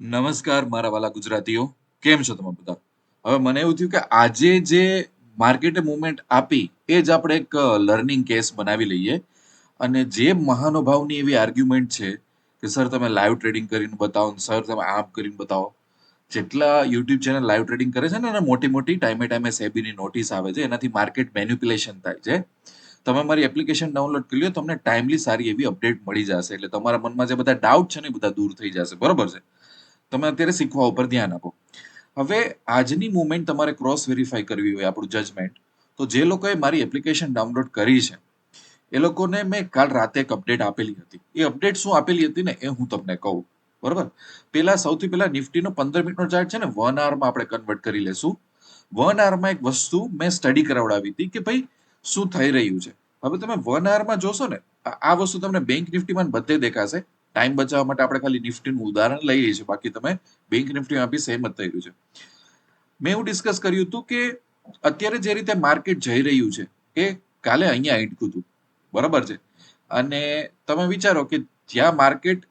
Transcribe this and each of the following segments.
નમસ્કાર મારા વાલા ગુજરાતીઓ. કેમ છો તમે બધા? હવે મને એવું થયું કે આજે જે માર્કેટે મુવમેન્ટ આપી, એ જ આપણે એક લર્નિંગ કેસ બનાવી લઈએ. અને જે મહાનુભાવની એવી આર્ગ્યુમેન્ટ છે કે સર તમે લાઈવ ટ્રેડિંગ કરીને બતાવો સર તમે આમ કરીને બતાવો. જેટલા યુટ્યુબ ચેનલ લાઈવ ટ્રેડિંગ કરે છે ને, એને મોટી મોટી ટાઈમે ટાઈમે સેબીની નોટિસ આવે છે, એનાથી માર્કેટ મેન્યુપ્યુલેશન થાય છે. તમે મારી એપ્લિકેશન ડાઉનલોડ કરી લો, તમને ટાઈમલી સારી એવી અપડેટ મળી જશે. એટલે તમારા મનમાં જે બધા ડાઉટ છે ને, એ બધા દૂર થઈ જશે. બરોબર છે? તમે અત્યારે શીખવા ઉપર ધ્યાન આપો. હવે આજની મુમેન્ટ તમારે ક્રોસ વેરીફાઈ કરવી હોય આપણું જજમેન્ટ તો જે લોકોએ મારી એપ્લિકેશન ડાઉનલોડ કરી છે, એ લોકોને મેં કાલ રાતે એક અપડેટ આપેલી હતી. એ અપડેટ શું આપેલી હતી ને એ હું તમને કહું. બરોબર? પેલા સૌથી પહેલા નિફ્ટીનો પંદર મિનિટનો ચાર્ટ છે ને વન આવરમાં આપણે કન્વર્ટ કરી લેશું. વન આવરમાં એક વસ્તુ મેં સ્ટડી કરાવડાવી હતી કે ભાઈ, શું થઈ રહ્યું છે? હવે તમે વન આવરમાં જોશો ને, આ વસ્તુ તમને બેંક નિફ્ટીમાં બધે દેખાશે. ટાઈમ બચાવવા માટે આપણે ખાલી નિફ્ટીનું ઉદાહરણ લઈએ છીએ. બાકી તમે બેંક નિફ્ટીમાં બી સેમ જ થઈ રહ્યું છે. મેં એવું ડિસ્કસ કર્યું હતું કે અત્યારે જે રીતે માર્કેટ જઈ રહ્યું છે એ કાલે અહીંયા અટક્યું હતું. બરાબર છે? અને તમે વિચારો કે જ્યાં માર્કેટ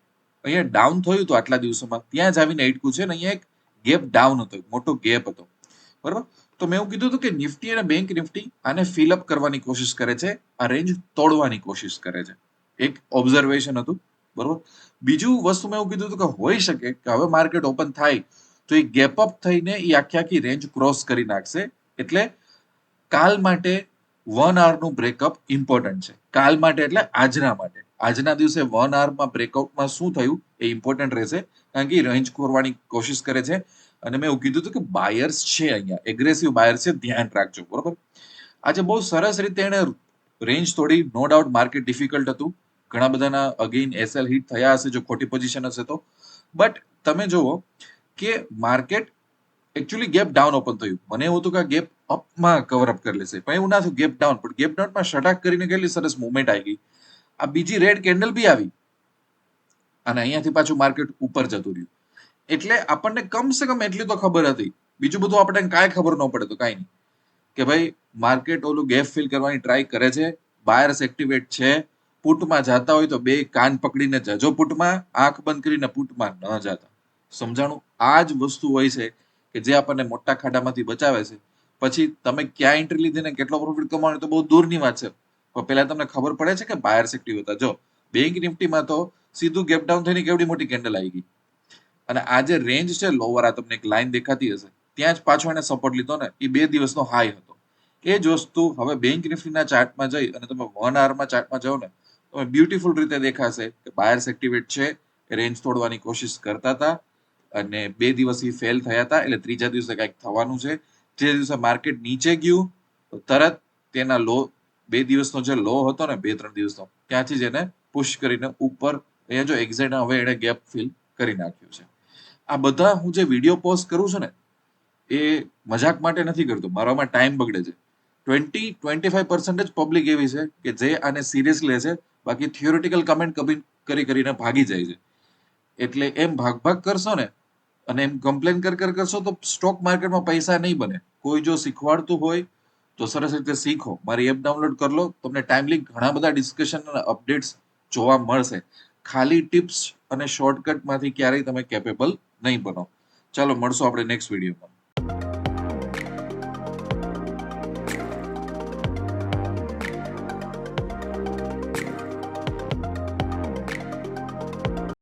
અહીંયા ડાઉન થયું હતું આટલા દિવસોમાં, ત્યાં જ આવીને અટક્યું છે ને અહીંયા એક ગેપ ડાઉન હતો મોટો ગેપ હતો. બરાબર? તો મેં એવું કીધું હતું કે નિફ્ટી અને બેંક નિફ્ટી આને ફિલ અપ કરવાની કોશિશ કરે છે, આ રેન્જ તોડવાની કોશિશ કરે છે. એક ઓબ્ઝર્વેશન હતું. બરોબર? બીજું વસ્તુ મેં એવું કીધું હતું કે હોઈ શકે કે હવે માર્કેટ ઓપન થાય તો એ ગેપ અપ થઈને એ આખી આખી રેન્જ ક્રોસ કરી નાખશે. એટલે કાલ માટે વન આવરનું બ્રેકઅપ ઇમ્પોર્ટન્ટ છે. કાલ માટે એટલે આજના માટે. આજના દિવસે વન આવરમાં બ્રેકઆઉટમાં શું થયું એ ઇમ્પોર્ટન્ટ રહેશે. કારણ કે રેન્જ ખોરવાની કોશિશ કરે છે. અને મેં એવું કીધું હતું કે બાયર્સ છે અહીંયા. એગ્રેસિવ બાયર્સ છે, ધ્યાન રાખજો. બરોબર? આજે બહુ સરસ રીતે એણે રેન્જ થોડી નો ડાઉટ માર્કેટ ડિફિકલ્ટ હતું. ઘણા બધાના અગેઇન એસએલ હિટ થયા હશે, જો ખોટી પોઝિશન હશે તો. બટ તમે જુઓ કે market actually gap down open થયું. મને એવું હતું કે ગેપ અપમાં કવર અપ કરી લેશે. પણ એવું ના થયું ગેપ ડાઉન પણ ગેપ ડાઉનમાં શટાક કરીને કેટલી સરસ મુવમેન્ટ આવી ગઈ. આ બીજી રેડ કેન્ડલ બી આવી. અને અહીંયાથી પાછું માર્કેટ ઉપર જતું રહ્યું. એટલે આપણને કમસે કમ એટલી તો ખબર હતી. બીજું બધું આપણને કાંઈ ખબર ન પડે તો કાંઈ નહીં. કે ભાઈ માર્કેટ ઓલું ગેપ ફિલ કરવાની ટ્રાય કરે છે. બાયર્સ એક્ટિવેટ છે. પુટમાં જાતા હોય તો બે કાન પકડીને જજો પુટમાં, આંખ બંધ કરીને પુટમાં ન જાતા. સમજાણું? આ જ વસ્તુ હોય છે કે જે આપણને મોટા ખાડામાંથી બચાવે છે. પછી તમે ક્યાં એન્ટ્રી લીધી ને કેટલો પ્રોફિટ કમાવાનો તો બહુ દૂરની વાત છે. પણ પહેલા તમને ખબર પડે છે કે બાયર સેક્ટિવ હતા. જો બેંક નિફ્ટીમાં તો સીધું ગેપ ડાઉન થઈને કેવડી મોટી કેન્ડલ આવી ગઈ. અને આ જે રેન્જ છે લોવર આ તમને એક લાઈન દેખાતી હશે. ત્યાં જ પાછો એને સપોર્ટ લીધો ને, એ બે દિવસનો હાઈ હતો. એ જ વસ્તુ હવે બેંક નિફ્ટીના ચાર્ટમાં જઈ અને તમે વન આવરમાં ચાર્ટમાં જાઓ ને તમે બ્યુટીફુલ રીતે દેખાશે કે બાયર્સ એક્ટિવેટ છે રેન્જ તોડવાની કોશિશ કરતા હતા અને બે દિવસ એ ફેલ થયા હતા, એટલે ત્રીજા દિવસે કંઈક થવાનું છે. જે દિવસે માર્કેટ નીચે ગયું, તો તરત તેના લો બે દિવસનો જે લો હતો ને, બે ત્રણ દિવસનો, ત્યાંથી જ એને પુશ કરીને ઉપર, અહીંયા જો એક્ઝેટ હવે એને ગેપ ફિલ કરી નાખ્યું છે. આ બધા હું જે વીડિયો પોસ્ટ કરું છું ને, એ મજાક માટે નથી કરતો, મારામાં ટાઈમ બગડે છે. Twenty twenty five percentage public એવી છે કે જે આને સિરિયસ લે છે બાકી થિયોરિટિકલ કમેન્ટ કભી કરી કરીને ભાગી જાય છે. એટલે એમ ભાગ ભાગ કરશો ને, અને એમ કમ્પ્લેન કર કર કરશો તો સ્ટોક માર્કેટમાં પૈસા નહીં બને. કોઈ જો શીખવાડતું હોય તો સરસ રીતે શીખો. મારી એપ ડાઉનલોડ કરી લો, તમને ટાઈમલી ઘણા બધા ડિસ્કશન અને અપડેટ્સ જોવા મળશે. ખાલી ટિપ્સ અને શોર્ટકટમાંથી ક્યારેય તમે કેપેબલ નહીં બનો. ચાલો, મળશો આપણે નેક્સ્ટ વિડીયોમાં